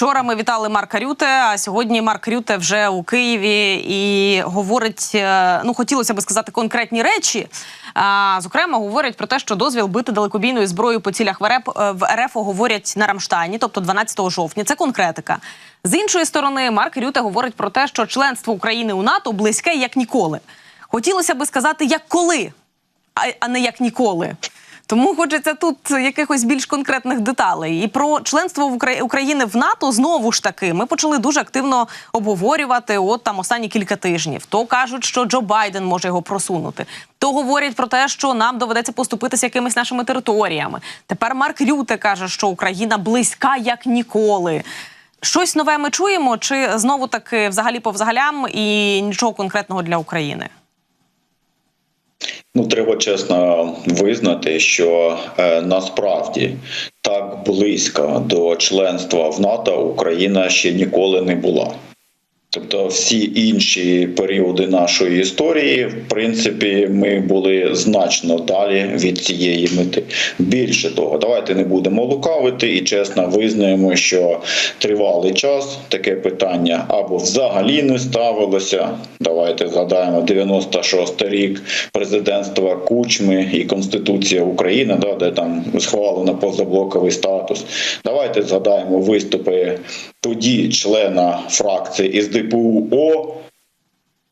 Вчора ми вітали Марка Рюте. А сьогодні Марк Рюте вже у Києві і говорить: е, ну хотілося би сказати конкретні речі. А, зокрема, говорять про те, що дозвіл бити далекобійною зброєю по цілях в РФ, е, в РФ говорять на Рамштайні, тобто 12 жовтня. Це конкретика. З іншої сторони, Марк Рюте говорить про те, що членство України у НАТО близьке як ніколи. Хотілося би сказати, як коли, а, а не як ніколи. Тому хочеться тут якихось більш конкретних деталей. І про членство України в НАТО знову ж таки ми почали дуже активно обговорювати. От там останні кілька тижнів. То кажуть, що Джо Байден може його просунути. То говорять про те, що нам доведеться поступитися якимись нашими територіями. Тепер Марк Рюте каже, що Україна близька як ніколи. Щось нове ми чуємо, чи знову таки взагалі по взагалям і нічого конкретного для України? Ну, треба чесно визнати, що е, насправді так близько до членства в НАТО Україна ще ніколи не була. Тобто, всі інші періоди нашої історії, в принципі, ми були значно далі від цієї мети. Більше того, давайте не будемо лукавити і чесно визнаємо, що тривалий час таке питання або взагалі не ставилося. Давайте згадаємо 96 рік президентства Кучми і Конституція України, да, де там схвалено позаблоковий статус. Давайте згадаємо виступи тоді члена фракції із ДПУ-О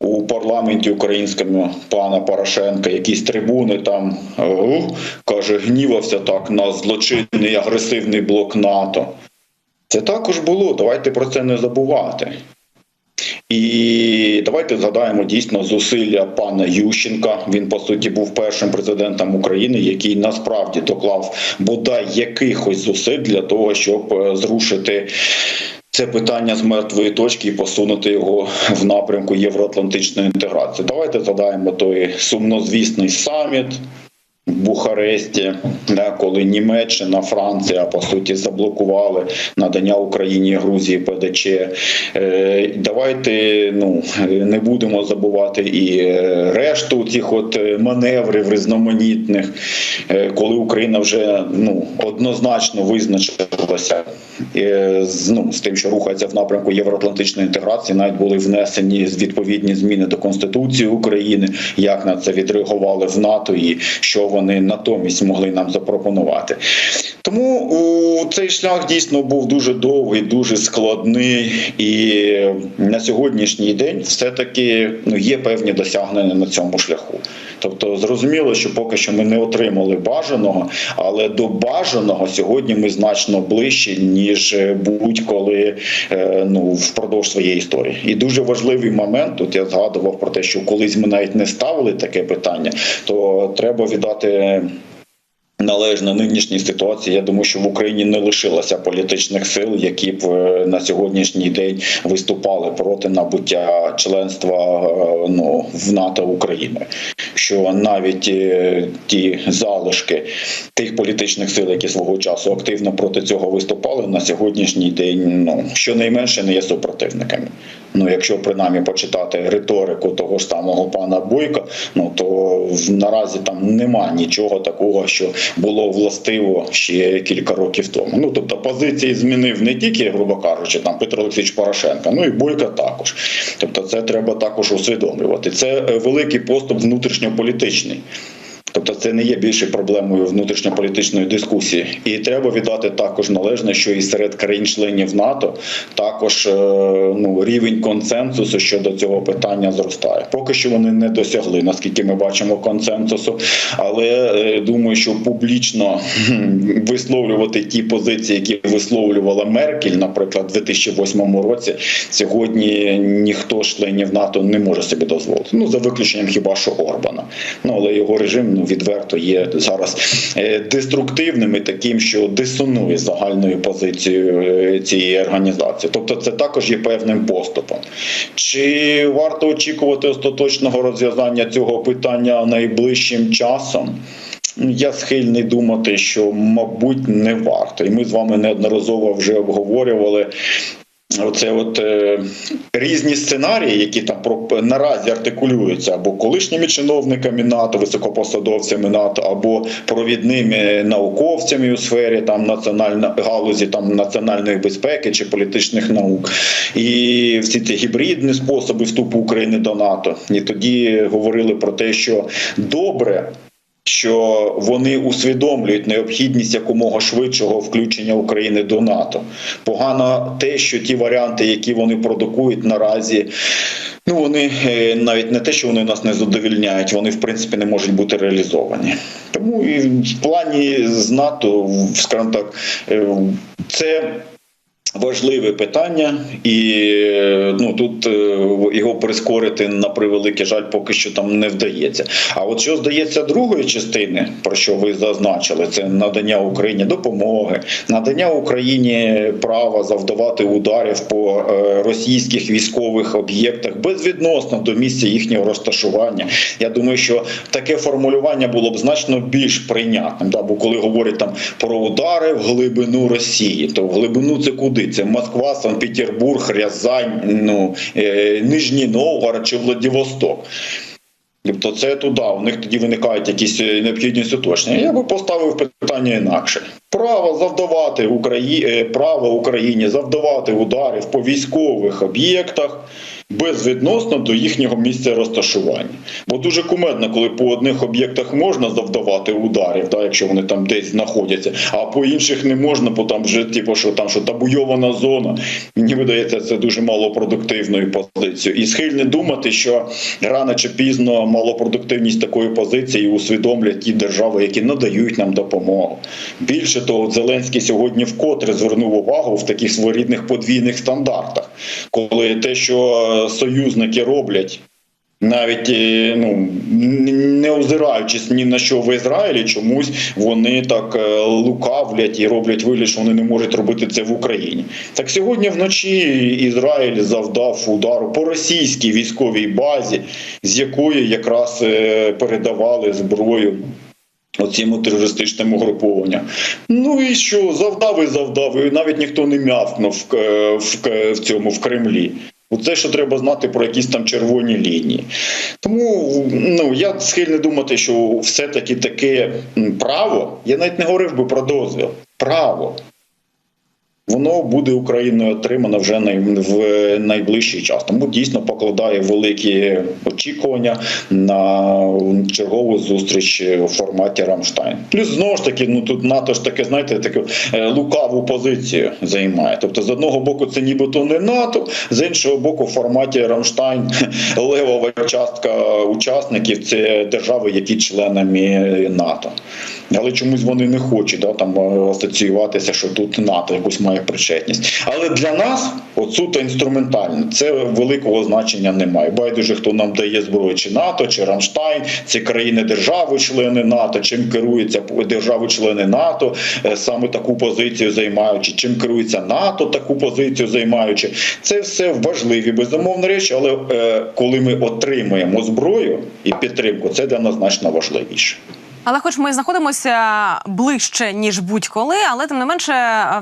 у парламенті українському пана Порошенка, якісь трибуни там е, каже, гнівався так на злочинний агресивний блок НАТО. Це також було. Давайте про це не забувати. І давайте згадаємо дійсно зусилля пана Ющенка. Він по суті був першим президентом України, який насправді доклав бодай якихось зусиль для того, щоб е, зрушити. Це питання з мертвої точки і посунути його в напрямку євроатлантичної інтеграції. Давайте згадаємо той сумнозвісний саміт Бухаресті, да, коли Німеччина, Франція по суті заблокували надання Україні Грузії ПДЧ. Е, давайте ну не будемо забувати і е, решту цих от е, маневрів різноманітних, коли Україна вже ну однозначно визначилася з ну з тим, що рухається в напрямку євроатлантичної інтеграції, навіть були внесені відповідні зміни до конституції України, як на це відреагували в НАТО і що вони натомість могли нам запропонувати. Тому цей шлях дійсно був дуже довгий, дуже складний, і на сьогоднішній день все-таки ну, є певні досягнення на цьому шляху. Тобто, зрозуміло, що поки що ми не отримали бажаного, але до бажаного сьогодні ми значно ближче, ніж будь-коли е, ну, впродовж своєї історії. І дуже важливий момент. Тут я згадував про те, що колись ми навіть не ставили таке питання, то треба віддати. Належно нинішній ситуації, я думаю, що в Україні не лишилося політичних сил, які б е, на сьогоднішній день виступали проти набуття членства е, ну в НАТО України. Що навіть е, ті залишки тих політичних сил, які свого часу активно проти цього виступали, на сьогоднішній день ну щонайменше не є супротивниками. Ну, якщо принаймні почитати риторику того ж самого пана Бойка, ну то наразі там нема нічого такого, що було властиво ще кілька років тому. Ну тобто позиції змінив не тільки, грубо кажучи, там Петро Олексійович Порошенко, ну і Бойка також. Тобто, це треба також усвідомлювати. Це е, великий поступ внутрішньополітичний. Тобто це не є більше проблемою внутрішньополітичної дискусії, і треба віддати також належне, що і серед країн-членів НАТО також е, ну рівень консенсусу щодо цього питання зростає. Поки що вони не досягли, наскільки ми бачимо консенсусу. Але е, думаю, що публічно висловлювати ті позиції, які висловлювала Меркель, наприклад, у 2008 році, сьогодні ніхто з членів НАТО не може собі дозволити. Ну за виключенням хіба що Орбана. Ну але його режим ну відверто є зараз е, деструктивним і таким, що дисонує загальною позицією е, цієї організації. Тобто, це також є певним поступом. Чи варто очікувати остаточного розв'язання цього питання найближчим часом? Я схильний думати, що мабуть не варто, і ми з вами неодноразово вже обговорювали оце от е, різні сценарії, які там про наразі артикулюються або колишніми чиновниками НАТО, високопосадовцями НАТО, або провідними науковцями у сфері там національної галузі там національної безпеки чи політичних наук, і всі ці гібридні способи вступу України до НАТО. І тоді говорили про те, що добре що вони усвідомлюють необхідність якомога швидшого включення України до НАТО. Погано те, що ті варіанти, які вони продукують наразі. Ну, вони е, навіть не те, що вони нас не задовільняють, вони в принципі не можуть бути реалізовані. Тому і в плані з НАТО, в- так, е, це Важливе питання, і е, ну тут е, його прискорити на превеликий жаль, поки що там не вдається. А от що здається другої частини, про що ви зазначили, це надання Україні допомоги, надання Україні права завдавати ударів по е, російських військових об'єктах безвідносно до місця їхнього розташування. Я думаю, що таке формулювання було б значно більш прийнятним. Да? Бо коли говорять там про удари в глибину Росії, то в глибину це куди? Це Москва, Санкт-Петербург, Рязань, ну е, Нижній Новгород чи Владивосток. Тобто це туди, у них тоді виникають якісь необхідні необхідність уточнення. Я би поставив питання інакше. Право завдавати Украї... е, право Україні завдавати ударів по військових об'єктах безвідносно до їхнього місця розташування. Бо дуже кумедно, коли по одних об'єктах можна завдавати ударів, так, якщо вони там десь знаходяться, а по інших не можна, бо там вже типу, що там що табуйована зона. Мені видається, це дуже малопродуктивною позицією. І схильні думати, що рано чи пізно малопродуктивність такої позиції усвідомлять ті держави, які надають нам допомогу. Більше того, Зеленський сьогодні вкотре звернув увагу в таких своєрідних подвійних стандартах, коли те, що союзники роблять. Навіть е, ну не озираючись ні на що в Ізраїлі, чомусь вони так е, лукавлять і роблять вигляд, що вони не можуть робити це в Україні. Так сьогодні вночі Ізраїль завдав удару по російській військовій базі, з якої якраз е, передавали зброю. Оцім терористичному угрупованням. Ну і що завдав і завдав, і навіть ніхто не м'явкнув в, е, в, в цьому в Кремлі. Оце що треба знати про якісь там червоні лінії. Тому ну я схильний думати, що все-таки таке право, я навіть не говорив би про дозвіл. Право. Воно буде Україною отримано вже в найближчий час. Тому дійсно покладає великі очікування на чергову зустріч у форматі Рамштайн. Плюс знову ж таки, ну тут НАТО ж таке, знаєте, таку е, лукаву позицію займає. Тобто, з одного боку, це нібито не НАТО, з іншого боку, в форматі Рамштайн левова частка учасників це держави, які членами НАТО. Але чомусь вони не хочуть да, там е, асоціюватися, що тут НАТО якусь має причетність. Але для нас, от суто інструментально, це великого значення немає. Байдуже, хто нам дає зброю, чи НАТО, чи Рамштайн, це країни держави-члени НАТО, чим керуються держави-члени НАТО, е, саме таку позицію займаючи, чим керується НАТО, таку позицію займаючи. Це все важливі безумовні речі, але е, коли ми отримуємо зброю і підтримку, це для нас значно важливіше. Але, хоч ми знаходимося ближче ніж будь-коли, але тим не менше,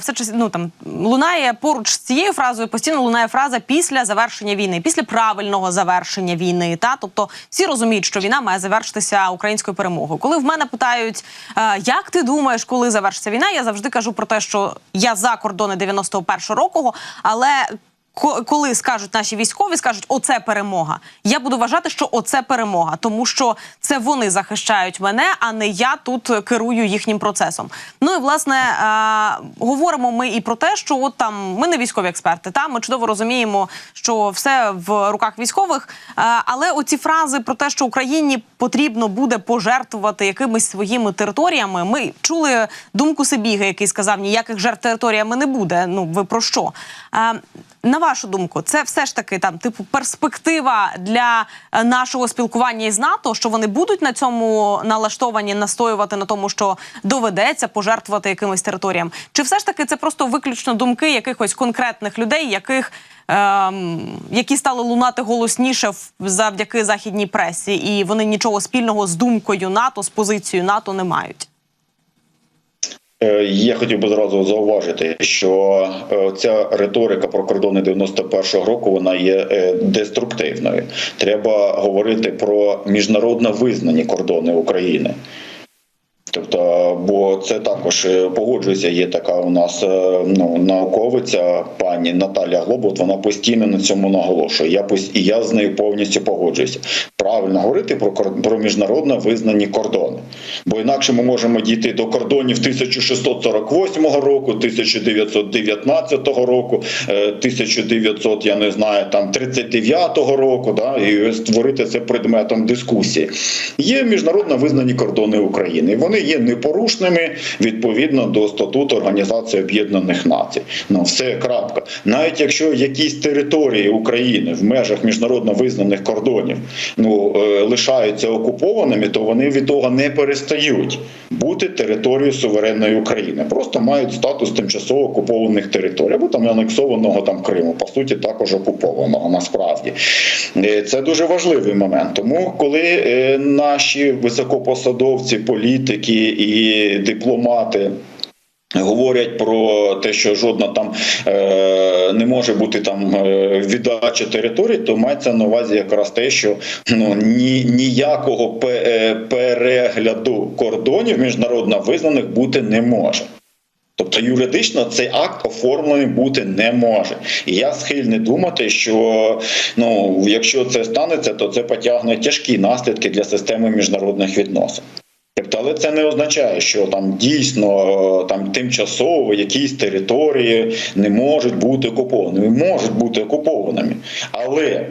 все час ну там лунає поруч з цією фразою. Постійно лунає фраза після завершення війни, після правильного завершення війни. Та тобто всі розуміють, що війна має завершитися українською перемогою. Коли в мене питають, е, як ти думаєш, коли завершиться війна, я завжди кажу про те, що я за кордони 91-го року, але коли скажуть наші військові, скажуть, оце перемога. Я буду вважати, що оце перемога, тому що це вони захищають мене, а не я тут керую їхнім процесом. Ну і власне е- говоримо ми і про те, що от там ми не військові експерти. Та ми чудово розуміємо, що все в руках військових. Е- але оці фрази про те, що Україні потрібно буде пожертвувати якимись своїми територіями. Ми чули думку Сибіга, який сказав, ніяких жертв територіями не буде. Ну ви про що? Е- на вашу думку, це все ж таки там типу перспектива для е, нашого спілкування із НАТО, що вони будуть на цьому налаштовані настоювати на тому, що доведеться пожертвувати якимось територіям, чи все ж таки це просто виключно думки якихось конкретних людей, яких ем, які стали лунати голосніше завдяки західній пресі, і вони нічого спільного з думкою НАТО, з позицією НАТО не мають. Е, Я хотів би зразу зауважити, що е, ця риторика про кордони 91-го року вона є е, деструктивною. Треба говорити про міжнародно визнані кордони України. Тобто, бо це також е, погоджується. Є така у нас е, ну науковиця, пані Наталя Глобот. Вона постійно на цьому наголошує. Я і я з нею повністю погоджуюся. Правильно говорити про про міжнародно визнані кордони, бо інакше ми можемо дійти до кордонів 1648 року, 1919 року, е, 1900, я не знаю, там 39 року, да, і створити це предметом дискусії. Є міжнародно визнані кордони України. і Вони є непорушними відповідно до статуту Організації Об'єднаних Націй. Ну все крапка. Навіть якщо якісь території України в межах міжнародно визнаних кордонів ну е, лишаються окупованими, то вони від того не перестають бути територією суверенної України. Просто мають статус тимчасово окупованих територій або там анексованого там Криму, по суті, також окупованого насправді. Е, Це дуже важливий момент. Тому, коли е, наші високопосадовці, політики і дипломати. Говорять про те, що жодна там е, не може бути там е, віддача територій, то мається на увазі якраз те, що ну ні ніякого е, перегляду кордонів міжнародно визнаних бути не може. Тобто юридично цей акт оформлений бути не може. І я схильний думати, що ну якщо це станеться, то це потягне тяжкі наслідки для системи міжнародних відносин. Тобто, але це не означає, що там дійсно е, там тимчасово якісь території не можуть бути окупованими. Можуть бути окупованими, але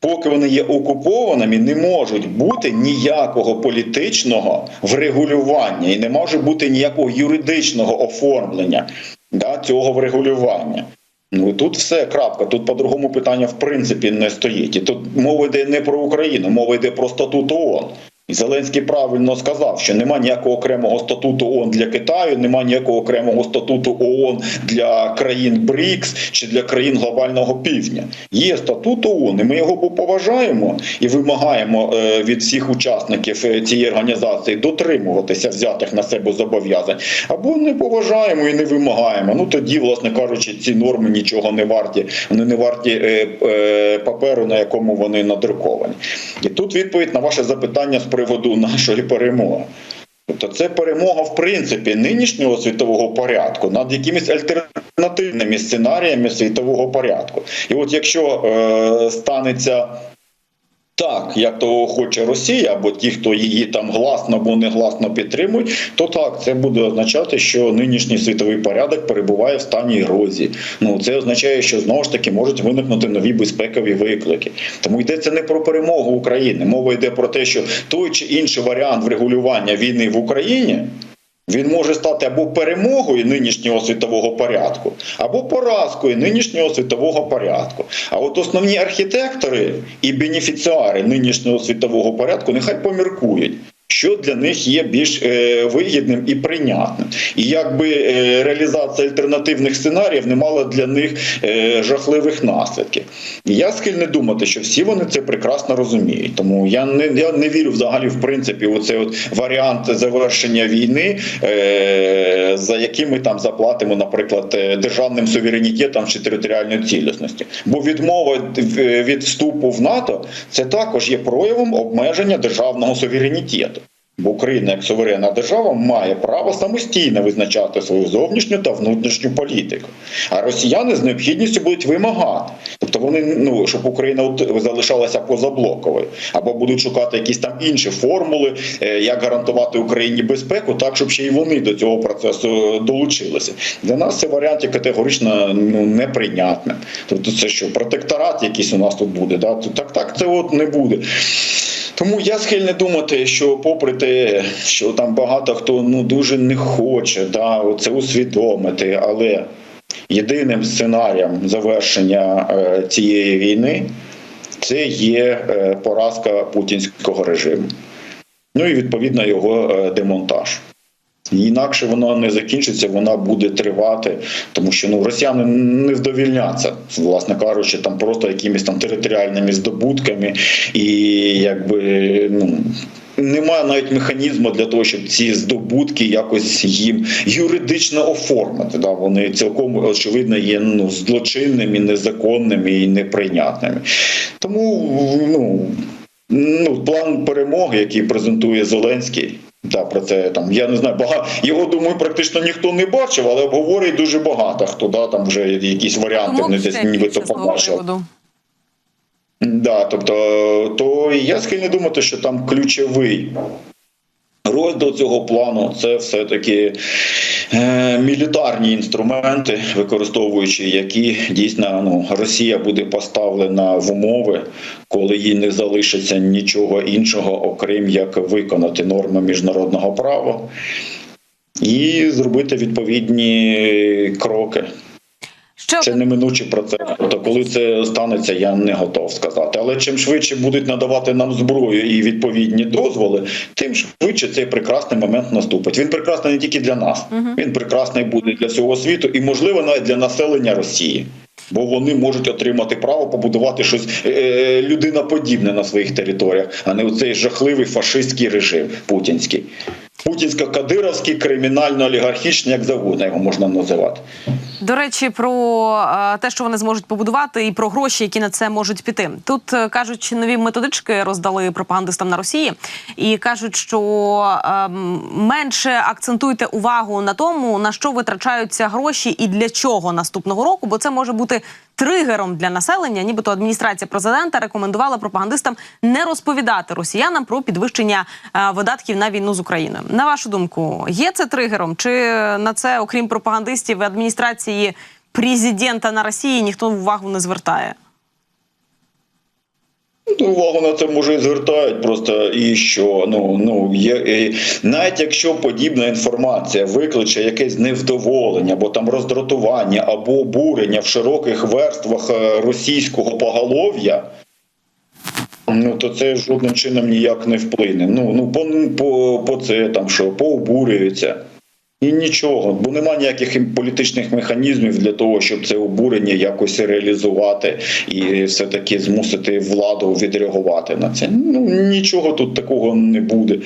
поки вони є окупованими, не можуть бути ніякого політичного врегулювання і не може бути ніякого юридичного оформлення да, цього врегулювання. Ну і тут все крапка. Тут по-другому питання в принципі не стоїть. І тут мова йде не про Україну, мова йде про статут ООН. І Зеленський правильно сказав, що нема ніякого окремого статуту ООН для Китаю, нема ніякого окремого статуту ООН для країн БРІКС чи для країн глобального півдня. Є статут ООН, і ми його поважаємо і вимагаємо е, від всіх учасників е, цієї організації дотримуватися взятих на себе зобов'язань, або не поважаємо і не вимагаємо. Ну тоді, власне кажучи, ці норми нічого не варті. Вони не варті е, паперу, на якому вони надруковані. І тут відповідь на ваше запитання приводу нашої перемоги. Тобто це перемога в принципі нинішнього світового порядку над якимись альтернативними сценаріями світового порядку. І от якщо е, станеться так, як того хоче Росія, або ті, хто її там гласно або негласно підтримують, то так це буде означати, що нинішній світовий порядок перебуває в стані ерозії. Ну це означає, що знову ж таки можуть виникнути нові безпекові виклики. Тому йдеться не про перемогу України. Мова йде про те, що той чи інший варіант врегулювання війни в Україні. Він може стати або перемогою нинішнього світового порядку, або поразкою нинішнього світового порядку. А от основні архітектори і бенефіціари нинішнього світового порядку нехай поміркують. Що для них є більш е, вигідним і прийнятним, і якби е, реалізація альтернативних сценаріїв не мала для них е, жахливих наслідків. Я схильний думати, що всі вони це прекрасно розуміють. Тому я не я не вірю взагалі в принципі у цей от варіант завершення війни, за яким ми там заплатимо, наприклад, державним суверенітетом чи територіальною цілісності. Бо відмова від- від вступу в НАТО це також є проявом обмеження державного суверенітету. Бо Україна як суверенна держава має право самостійно визначати свою зовнішню та внутрішню політику. А росіяни з необхідністю будуть вимагати. Тобто вони ну щоб Україна залишалася позаблоковою, або будуть шукати якісь там інші формули, е, як гарантувати Україні безпеку, так щоб ще й вони до цього процесу долучилися. Для нас це варіант категорично ну неприйнятним. Тобто, це що протекторат якийсь у нас тут буде. Да? Так, так це от не буде. Тому я схильний думати, що попри те, що там багато хто ну дуже не хоче да, це усвідомити, але єдиним сценарієм завершення е, цієї війни це є е, поразка путінського режиму. Ну і відповідно його е, демонтаж. Інакше воно не закінчиться, вона буде тривати, тому що ну росіяни не вдовільняться, власне кажучи, там просто якимись там територіальними здобутками, і якби ну Немає навіть механізму для того, щоб ці здобутки якось їм юридично оформити. Да? Вони цілком очевидно є ну, злочинними, незаконними і неприйнятними. Тому ну, ну, план перемоги, який презентує Зеленський. Да, про це там я не знаю, багато його думаю, практично ніхто не бачив, але обговорює дуже багато. Хто да там вже якісь варіанти вони десь нібито більше з того побачив. приводу? Да, тобто, то я схильний думати, що там ключовий розділ цього плану це все-таки е, мілітарні інструменти, використовуючи які дійсно ну, Росія буде поставлена в умови, коли їй не залишиться нічого іншого, окрім як виконати норми міжнародного права і зробити відповідні кроки. Ще Це неминучий процес. Тобто, коли це станеться, я не готов сказати. Але чим швидше будуть надавати нам зброю і відповідні дозволи, тим швидше цей прекрасний момент наступить. Він прекрасний не тільки для нас, він прекрасний буде для всього світу і, можливо, навіть для населення Росії. Бо вони можуть отримати право побудувати щось е, людиноподібне на своїх територіях, а не оцей жахливий фашистський режим путінський. Путінсько-кадировський, кримінально-олігархічний, як завгодно його можна називати. До речі, про е, те, що вони зможуть побудувати, і про гроші, які на це можуть піти. Тут е, кажуть, нові методички роздали пропагандистам на Росії, і кажуть, що е, менше акцентуйте увагу на тому, на що витрачаються гроші і для чого наступного року, бо це може бути тригером для населення. Нібито адміністрація президента рекомендувала пропагандистам не розповідати росіянам про підвищення е, видатків на війну з Україною. На вашу думку, є це тригером? Чи на це, окрім пропагандистів адміністрації президента на Росії, ніхто увагу не звертає? Ну, Увагу на це може і звертають просто і що ну ну є і, навіть якщо подібна інформація викличе якесь невдоволення, або там роздратування, або обурення в широких верствах е, російського поголов'я. Ну то це жодним чином ніяк не вплине. Ну ну по по, по це там що пообурюються. І нічого, бо нема ніяких політичних механізмів для того, щоб це обурення якось реалізувати і все-таки змусити владу відреагувати на це. Ну нічого тут такого не буде.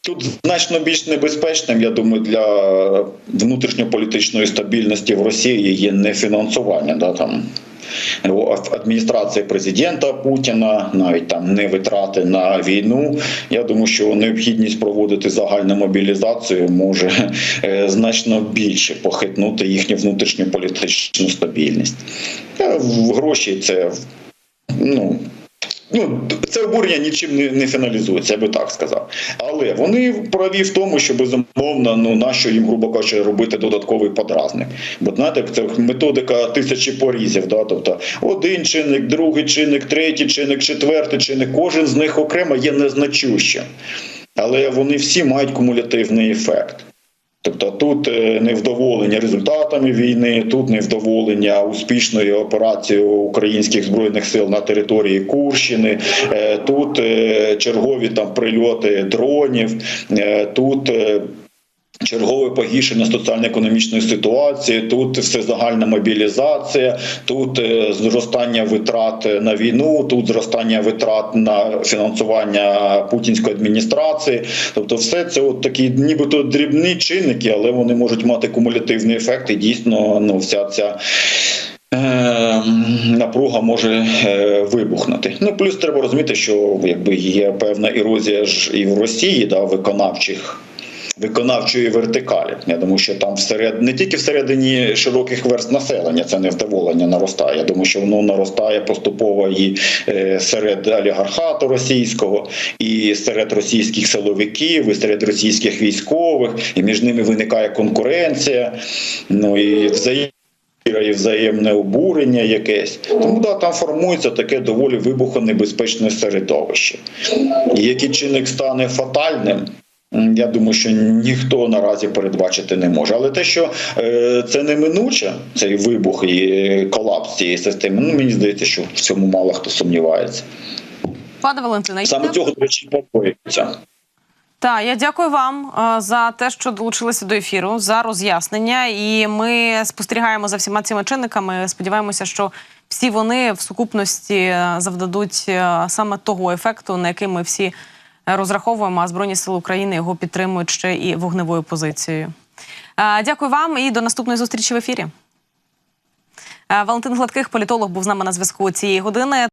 Тут значно більш небезпечним, я думаю, для внутрішньополітичної стабільності в Росії є не фінансування. Да, там адміністрації президента Путіна, навіть там не витрати на війну. Я думаю, що необхідність проводити загальну мобілізацію може е, значно більше похитнути їхню внутрішню політичну стабільність. Е, Гроші це ну. Ну, це обурення нічим не, не фіналізується, я би так сказав. Але вони праві в тому, що безумовно, ну нащо їм, грубо кажучи, робити додатковий подразник. Бо знаєте, це методика тисячі порізів. Да? Тобто один чинник, другий чинник, третій чинник, четвертий чинник, кожен з них окремо є незначущим. Але вони всі мають кумулятивний ефект. Тобто тут е, невдоволення результатами війни, тут невдоволення успішною операцією українських збройних сил на території Курщини, е, тут е, чергові там прильоти дронів, тут. Чергове погіршення соціально-економічної ситуації, тут все загальна мобілізація, тут зростання витрат на війну, тут зростання витрат на фінансування путінської адміністрації. Тобто, все це от такі, нібито дрібні чинники, але вони можуть мати кумулятивний ефект, і дійсно ну вся ця. Напруга може вибухнути. Ну плюс треба розуміти, що якби є певна ерозія ж і в Росії, да, виконавчих виконавчої вертикалі. Я думаю, що там всеред не тільки всередині широких верст населення це невдоволення наростає. Я думаю, що воно наростає поступово і е, серед олігархату російського, і серед російських силовиків, і серед російських військових, і між ними виникає конкуренція. Ну і взаєм. І взаємне обурення якесь. Тому да, там формується таке доволі вибухонебезпечне середовище. І який чинник стане фатальним, я думаю, що ніхто наразі передбачити не може. Але те, що е, це неминуче, цей вибух і колапс цієї системи, ну мені здається, що в цьому мало хто сумнівається. Пане Валентине, саме цього до речі, побоюється. Так, я дякую вам за те, що долучилися до ефіру, за роз'яснення. І ми спостерігаємо за всіма цими чинниками. Сподіваємося, що всі вони в сукупності завдадуть саме того ефекту, на який ми всі е, розраховуємо, а Збройні Сили України його підтримують ще і вогневою позицією. Дякую вам і до наступної зустрічі в ефірі. Валентин Гладких, політолог, був з нами на зв'язку цієї години.